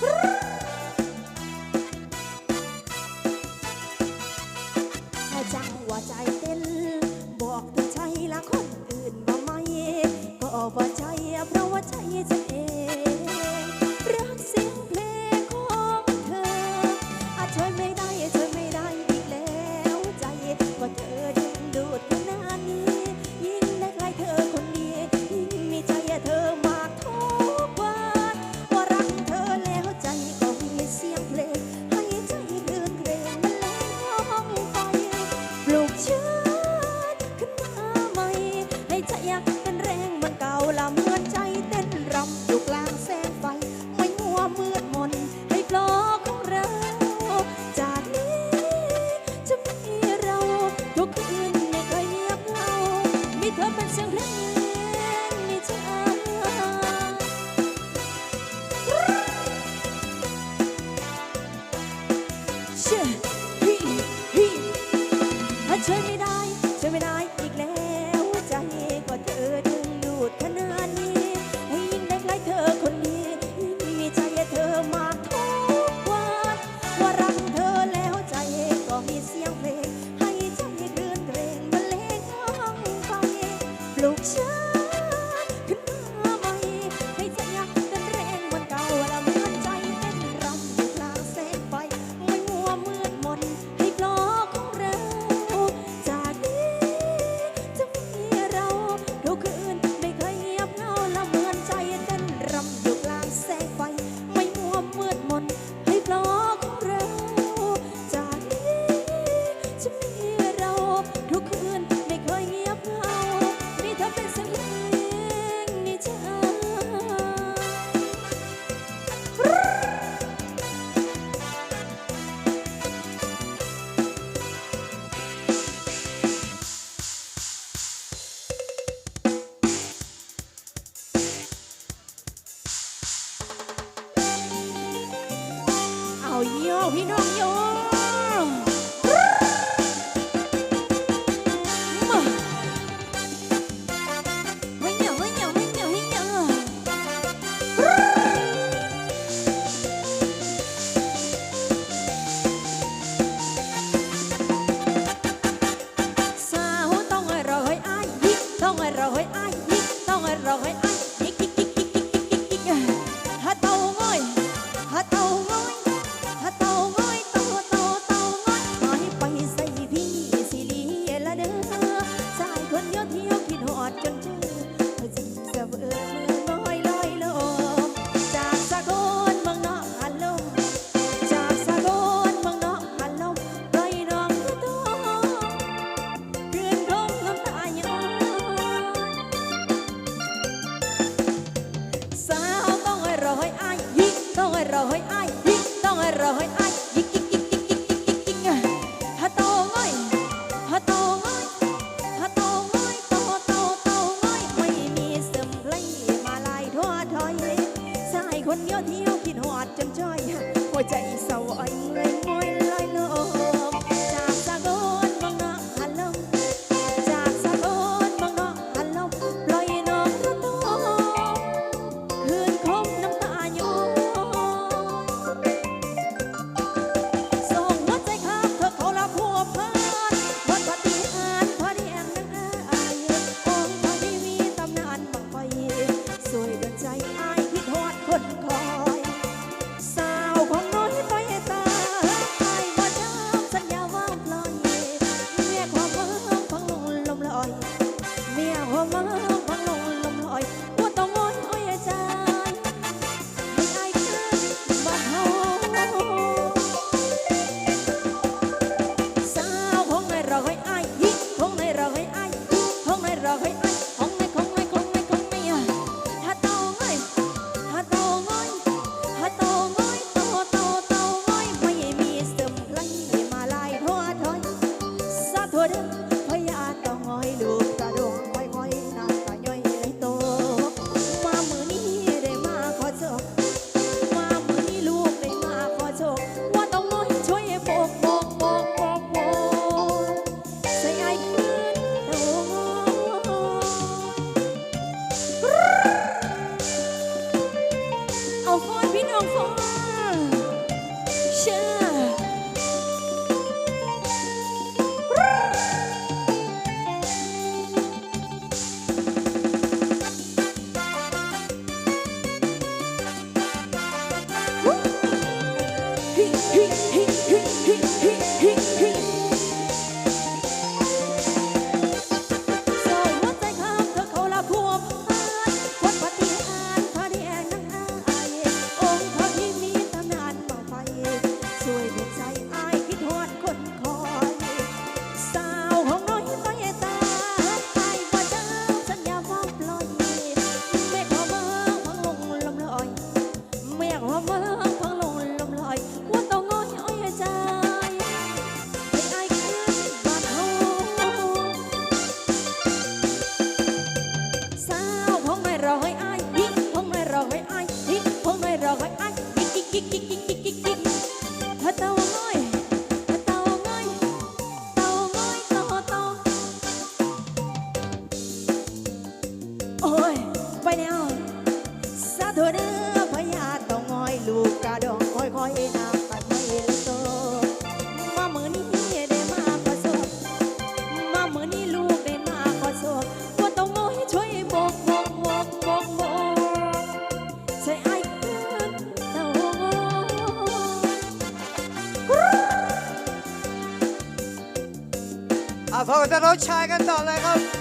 Brrr. พี่น้องโย adorando. องค่อยๆน้ำไปไม่ละโตมามือนี้ได้มาขอโศกมาเมื่อนี้ลูกได้มาขอโศกว่าต้องงอยช่วยบอกบอกบอกบอกบอกใช่ไอ้เพื่อนเต่าอะพบกับน้องชายกันต่อเลยครับ